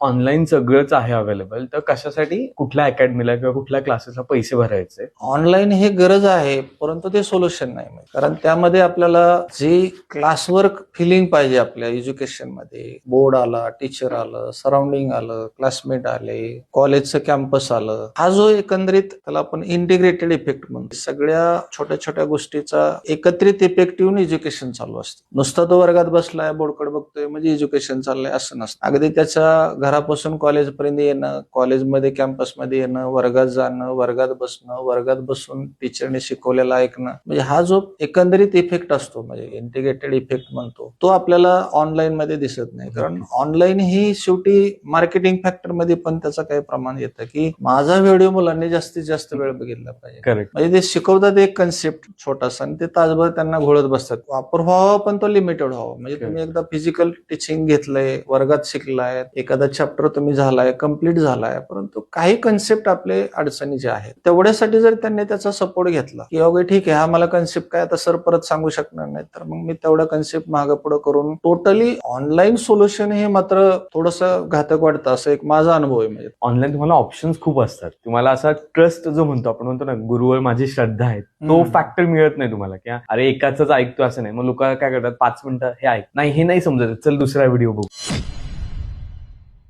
Online सगळंच आहे available तर कशासाठी? कुठल्या अकॅडमीला किंवा कुठल्या क्लासेसला पैसे भरायचे? ऑनलाईन हे गरज आहे परंतु ते सोल्युशन नाही कारण त्यामध्ये आपल्याला जे क्लासवर्क फिलिंग पाहिजे आपल्या एज्युकेशनमध्ये बोर्ड आला टीचर आलं सराउंडिंग आलं क्लासमेट आले कॉलेजचं कॅम्पस आलं हा जो एकंदरीत त्याला आपण इंटिग्रेटेड इफेक्ट म्हणतो. सगळ्या छोट्या छोट्या गोष्टीचा एकत्रित इफेक्ट येऊन एज्युकेशन चालू असतं. नुसतं तो वर्गात बसलाय बोर्डकडे बघतोय म्हणजे एज्युकेशन चाललंय असं नसतं. अगदी त्याच्या घरापासून कॉलेजपर्यंत येणं कॉलेजमध्ये कॅम्पसमध्ये येणं वर्गात जाणं वर्गात बसणं वर्गात बसून टीचरने शिकवलेलं ऐकणं म्हणजे हा जो एकंदरीत इफेक्ट असतो म्हणजे इंटिग्रेटेड इफेक्ट म्हणतो तो आपल्याला ऑनलाईन मध्ये दिसत नाही. कारण ऑनलाईन ही शेवटी मार्केटिंग फॅक्टरमध्ये पण त्याचं काही प्रमाण येतं की माझा व्हिडिओ मुलांनी जास्तीत जास्त वेळ बघितला पाहिजे. म्हणजे ते शिकवतात एक कन्सेप्ट छोटासा आणि ते तासभर त्यांना घोळत बसतात. वापर व्हावा पण तो लिमिटेड व्हावा. म्हणजे तुम्ही एकदा फिजिकल टीचिंग घेतलंय वर्गात शिकलाय एखादा चॅप्टर तुम्ही झालाय कंप्लीट झालाय परंतु काही कन्सेप्ट आपले अडचणीचे आहेत तेवढ्यासाठी जर त्यांनी त्याचा सपोर्ट घेतला की ओके ठीक आहे हा मला कन्सेप्ट काय आता सर परत सांगू शकणार नाही तर मग मी तेवढा कन्सेप्ट मागं पुढे करून टोटली ऑनलाईन सोल्युशन हे मात्र थोडस घातक वाटतं असं एक माझा अनुभव आहे म्हणजे. ऑनलाईन तुम्हाला ऑप्शन्स खूप असतात. तुम्हाला असा ट्रस्ट जो म्हणतो आपण म्हणतो ना गुरुवर माझी श्रद्धा आहे तो. फॅक्टर मिळत नाही तुम्हाला की अरे एकाच ऐकतो असं नाही. मग लोक काय करतात पाच मिनिटं हे ऐक. नाही हे नाही समजत. चल दुसरा व्हिडिओ बघू.